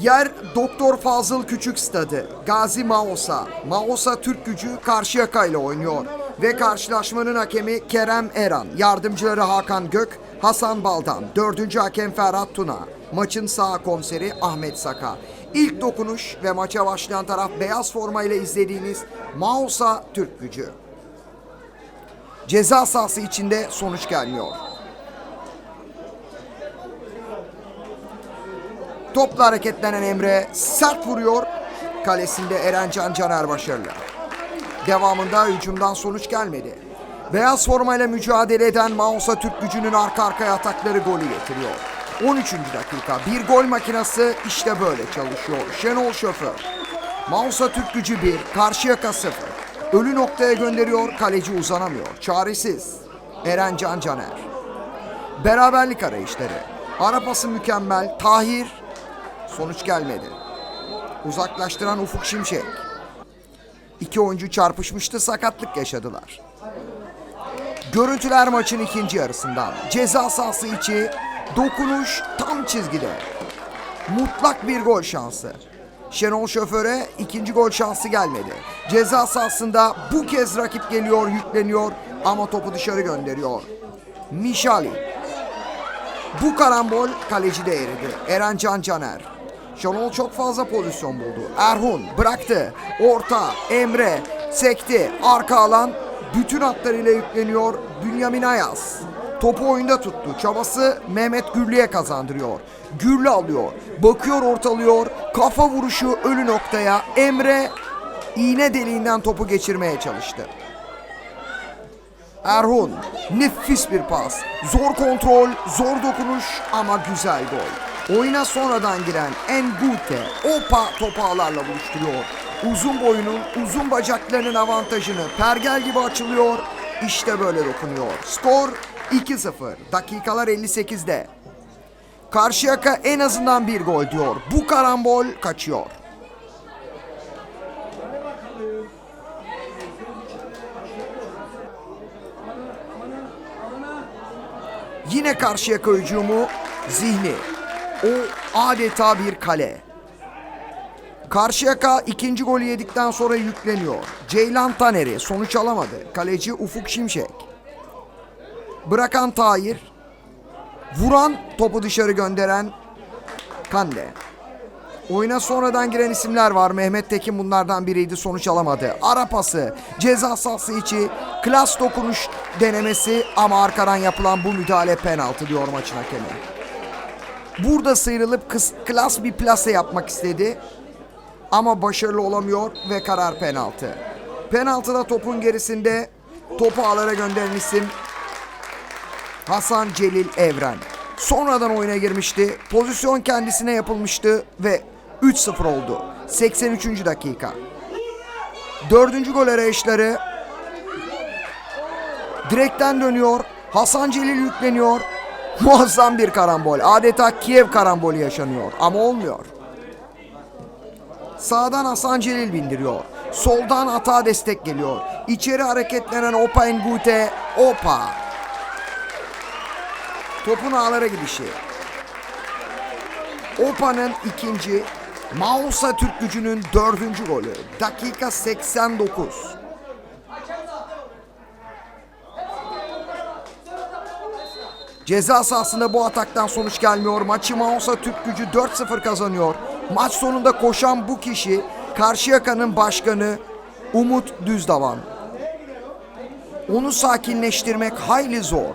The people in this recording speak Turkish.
Yer Doktor Fazıl Küçük Stadı. Gazi Maosa. Maosa Türk gücü Karşıyaka ile oynuyor. Ve karşılaşmanın hakemi Kerem Eran. Yardımcıları Hakan Gök, Hasan Baldan. Dördüncü hakem Ferhat Tuna. Maçın sağ komiseri Ahmet Saka. İlk dokunuş ve maça başlayan taraf beyaz formayla izlediğiniz Maosa Türk gücü. Ceza sahası içinde sonuç gelmiyor. Topla hareketlenen Emre sert vuruyor. Kalesinde Erencan Caner başarılı. Devamında hücumdan sonuç gelmedi. Beyaz formayla mücadele eden Mausa Türk gücünün arka arkaya atakları golü getiriyor. 13. dakika bir gol makinesi işte böyle çalışıyor. Şenol Şoför. Mausa Türk gücü 1, Karşıyaka 0. Ölü noktaya gönderiyor, kaleci uzanamıyor. Çaresiz. Erencan Caner. Beraberlik arayışları. Ara pası mükemmel. Tahir Sonuç gelmedi. Uzaklaştıran Ufuk Şimşek. İki oyuncu çarpışmıştı, sakatlık yaşadılar. Görüntüler maçın ikinci yarısından. Ceza sahası içi dokunuş tam çizgide. Mutlak bir gol şansı. Şenol Şoför'e ikinci gol şansı gelmedi. Ceza sahasında bu kez rakip geliyor, yükleniyor ama topu dışarı gönderiyor. Mişali. Bu karambol kaleci de eridi. Eren Can Caner. Şenol çok fazla pozisyon buldu. Erhun bıraktı. Orta, Emre, sekti. Arka alan bütün hatlarıyla yükleniyor. Bünyamin Ayaz. Topu oyunda tuttu. Çabası Mehmet Gürlü'ye kazandırıyor. Gürlü alıyor. Bakıyor ortalıyor. Kafa vuruşu ölü noktaya. Emre iğne deliğinden topu geçirmeye çalıştı. Erhun nefis bir pas. Zor kontrol, zor dokunuş ama güzel gol. Oyuna sonradan giren Engute Opa topu ağlarla buluşturuyor. Uzun boyunun, uzun bacaklarının avantajını pergel gibi açılıyor. İşte böyle dokunuyor. Skor 2-0. Dakikalar 58'de. Karşıyaka en azından bir gol diyor. Bu karambol kaçıyor. Yine Karşıyaka hücumu zihni. O adeta bir kale. Karşıyaka ikinci golü yedikten sonra yükleniyor. Ceylan Taner'i sonuç alamadı. Kaleci Ufuk Şimşek. Bırakan Tahir. Vuran topu dışarı gönderen Kande. Oyuna sonradan giren isimler var. Mehmet Tekin bunlardan biriydi. Sonuç alamadı. Ara pası, ceza sahası içi, klas dokunuş denemesi ama arkadan yapılan bu müdahale penaltı diyor maçın hakemi. Burada sıyrılıp kıs, klas bir plase yapmak istedi. Ama başarılı olamıyor ve karar penaltı. Penaltıda topun gerisinde topu ağlara gönderen isim Hasan Celil Evren. Sonradan oyuna girmişti. Pozisyon kendisine yapılmıştı ve 3-0 oldu. 83. dakika. Dördüncü gol arayışları. Direkten dönüyor. Hasan Celil yükleniyor. Muazzam bir karambol. Adeta Kiev karambolü yaşanıyor ama olmuyor. Sağdan Hasan Celil bindiriyor. Soldan Ata destek geliyor. İçeri hareketlenen Opa Engute. Opa. Topun ağlara gidişi. Opa'nın ikinci, Mausa Türk gücünün dördüncü golü. Dakika 89. Ceza sahasında bu ataktan sonuç gelmiyor. Maçı Mausa Türk gücü 4-0 kazanıyor. Maç sonunda koşan bu kişi Karşıyaka'nın başkanı Umut Düzdavan. Onu sakinleştirmek hayli zor.